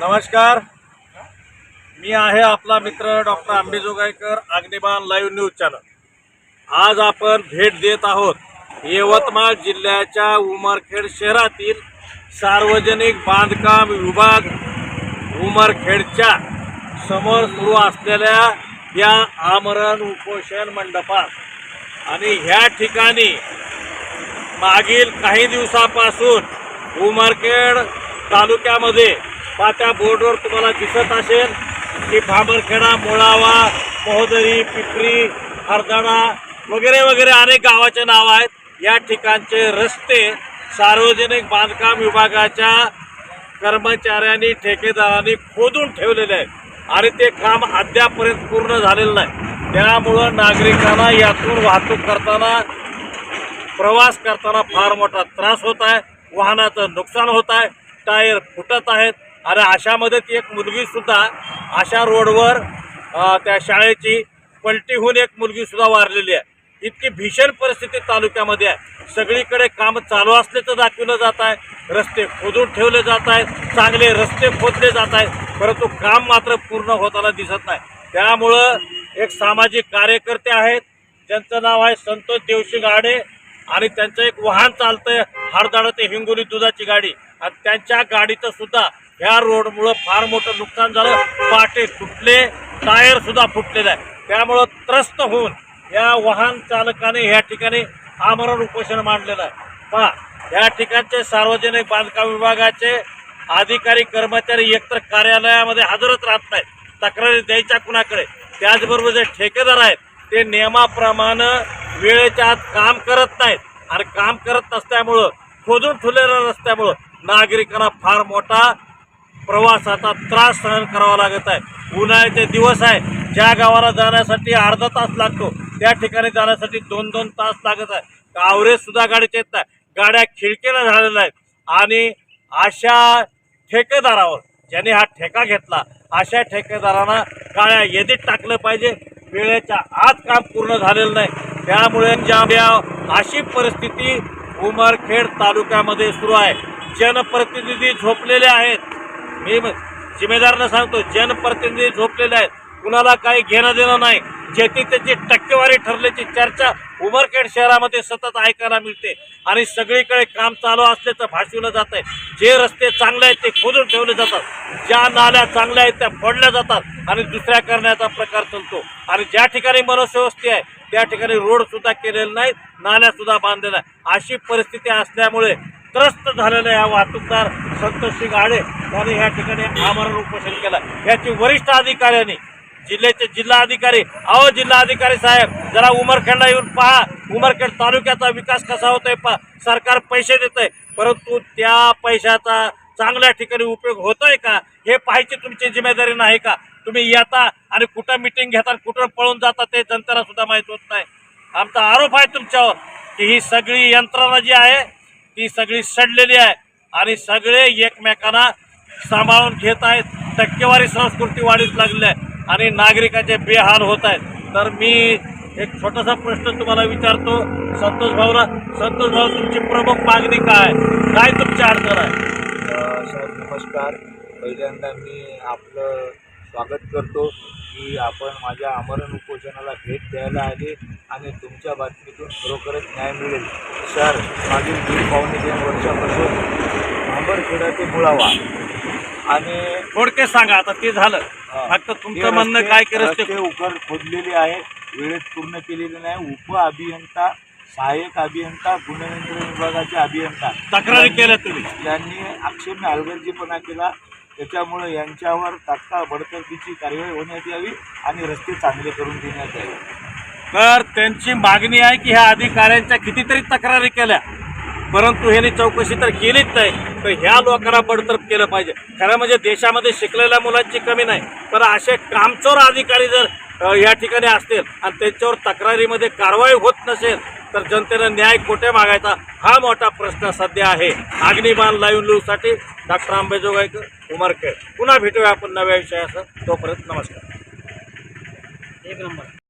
नमस्कार. मी आहे आपला मित्र doctor Ambejogaikar Agniban live news channel. आज आपण भेट देत आहोत यवतमाळ जिल्ह्याच्या उमरखेड शहरातील सार्वजनिक बांधकाम विभाग उमरखेडच्या समोर सुरू असलेल्या या आमरण उपोषण मंडपात. आणि ह्या ठिकाणी मागील काही दिवसापासून उमरखेड तालुक्यामध्ये. पात्या बोर्डवर तुम्हाला दिसत असेल की भांबरखेडा मुळावा मोहदरी पिपरी हरदाणा वगैरे वगैरे अनेक गावाचे नाव आहेत. या ठिकाणचे रस्ते सार्वजनिक बांधकाम विभागाच्या कर्मचाऱ्यांनी ठेकेदारांनी खोदून ठेवलेले आहेत. आणि ते काम अद्यापर्यंत पूर्ण झालेलं नाही. त्यामुळं नागरिकांना यातून वाहतूक करताना प्रवास करताना फार मोठा त्रास होत आहे. वाहनाचं नुकसान होत आहे टायर फुटत आहेत. आणि अशामध्ये ती एक मुलगीसुद्धा अशा रोडवर त्या शाळेची पलटीहून एक मुलगीसुद्धा वारलेली आहे. इतकी भीषण परिस्थिती तालुक्यामध्ये आहे. सगळीकडे काम चालू असल्याचं दाखवलं जात आहे. रस्ते खोदून ठेवले जात आहेत. चांगले रस्ते खोदले जात आहेत. परंतु काम मात्र पूर्ण होताना दिसत नाही. त्यामुळं एक सामाजिक कार्यकर्ते आहेत. ज्यांचं नाव आहे संतोष देवशी गाडे आणि त्यांचं एक वाहन चालतंय हरदाडा ते हिंगोली दुधाची गाडी. आणि त्यांच्या गाडीचं सुद्धा ह्या रोडमुळं फार मोठं नुकसान झालं. पाटे फुटले टायर सुद्धा फुटलेलं आहे त्यामुळं त्रस्त होऊन या वाहन चालकाने ह्या ठिकाणी आमरण उपोषण मांडलेलं आहे. पहा या ठिकाणचे सार्वजनिक बांधकाम विभागाचे अधिकारी कर्मचारी एकतर कार्यालयामध्ये हजरच राहत नाहीत तक्रारी द्यायच्या कुणाकडे? त्याचबरोबर जे ठेकेदार आहेत ते नियमाप्रमाणे वेळेच्या आत काम करत नाहीत. आणि काम करत नसल्यामुळं खोदून ठेवलेल्या नसल्यामुळं नागरिकांना फार मोठा प्रवासाचा त्रास सहन करावा लागत आहे. उन्हाळ्याचे दिवस आहे. ज्या गावाला जाण्यासाठी अर्धा तास लागतो त्या ठिकाणी जाण्यासाठी दोन दोन तास लागत आहे. कावरेज सुद्धा गाडीचे येत नाही. गाड्या खिडकीला झालेल्या आहेत. आणि अशा ठेकेदारावर ज्याने हा ठेका घेतला अशा ठेकेदारांना गाड्या येदीत टाकलं पाहिजे वेळेच्या आत काम पूर्ण झालेलं नाही. त्यामुळे ज्या अशी परिस्थिती उमरखेड तालुक्यामध्ये सुरू आहे. जनप्रतिनिधी झोपलेले आहेत. मी जिम्मेदारनं सांगतो जनप्रतिनिधी झोपलेले आहेत. कुणाला काही घेणं देणं नाही. ज्याची त्याची टक्केवारी ठरल्याची चर्चा उमरखेड शहरामध्ये सतत ऐकायला मिळते आणि सगळीकडे काम चालू असल्याचं भासवलं जात आहे जे रस्ते चांगले आहेत ते खोदून ठेवले जातात. ज्या नाल्या चांगल्या आहेत त्या फोडल्या जातात आणि दुसऱ्या करण्याचा प्रकार चालतो. आणि ज्या ठिकाणी मनस्व्यवस्थी आहे त्या ठिकाणी रोड सुद्धा केलेले नाहीत नाल्या सुद्धा बांधलेल्या अशी परिस्थिती असल्यामुळे त्रस्त झालेल्या या वाहतूकदार संतोषी गाडे यांनी या ठिकाणी आमरण उपोषण केलं. याची वरिष्ठ अधिकाऱ्यांनी जिल्ह्याचे जिल्हाधिकारी अहो जिल्हाधिकारी साहेब जरा उमरखेडला येऊन पहा. उमरखेड तालुक्याचा विकास कसा होतोय पहा. सरकार पैसे देत आहे परंतु त्या पैशाचा चांगल्या ठिकाणी उपयोग होतोय का? हे पाहायची तुमची जिम्मेदारी नाही का? तुम्ही येता आणि कुठं मिटिंग घेता कुठं पळून जाता ते जनतेला सुद्धा माहीत होत नाही. आमचा आरोप आहे तुमच्यावर की ही सगळी यंत्रणा जी आहे ती सगळी सडलेली आहे आणि सगळे एकमेकांना सांभाळून घेत आहेत. टक्केवारी संस्कृती वाढीत लागली आहे. आणि नागरिकाचे बेहाल होत आहेत. तर मी एक छोटासा प्रश्न तुम्हाला विचारतो. संतोष भाऊला संतोष भाऊ तुमची प्रमुख मागणी काय? काय तुमची अडचण आहे? सर नमस्कार. पहिल्यांदा मी आपलं स्वागत करतो की आपण माझ्या आमरण उपोषणाला भेट द्यायला आले आणि तुमच्या बातमीतून खरोखरच न्याय मिळेल. सर मागील दीड पावणे दोन वर्षापासून भांबरखेडा ते मुळावा. आणि थोडक्यात सांगा आता ते झालं. फक्त तुमचं म्हणणं काय केलं रस्ते उकर खोदलेले आहे वेळेत पूर्ण केलेले नाही. उप अभियंता सहाय्यक अभियंता गुणनियंत्रण विभागाचे अभियंता. तक्रारी केल्या तुम्ही? यांनी आक्षेप हलगर्जीपणा केला. त्याच्यामुळे यांच्यावर तात्काळ बडतर्फीची कार्यवाही होण्यात यावी आणि रस्ते चांगले करून देण्यात यावे. तर त्यांची मागणी आहे की ह्या अधिकाऱ्यांच्या कितीतरी तक्रारी केल्या. परंतु ह्यांनी चौकशी तर केलीच नाही. तर ह्या लोकांना बडतर्फ केलं पाहिजे. खरं म्हणजे देशामध्ये शिकलेल्या मुलांची कमी नाही. पण असे कामचोर अधिकारी जर या ठिकाणी असतील आणि त्यांच्यावर तक्रारीमध्ये कारवाई होत नसेल तर जनतेनं न्याय कोठे मागायचा? हा मोठा प्रश्न सध्या आहे. अग्निबाण लाईव्ह न्यूजसाठी डॉक्टर आंबेजोगाईकर उमरखेड. पुन्हा भेटूया आपण नव्या विषयासह. तोपर्यंत नमस्कार. एक नंबर.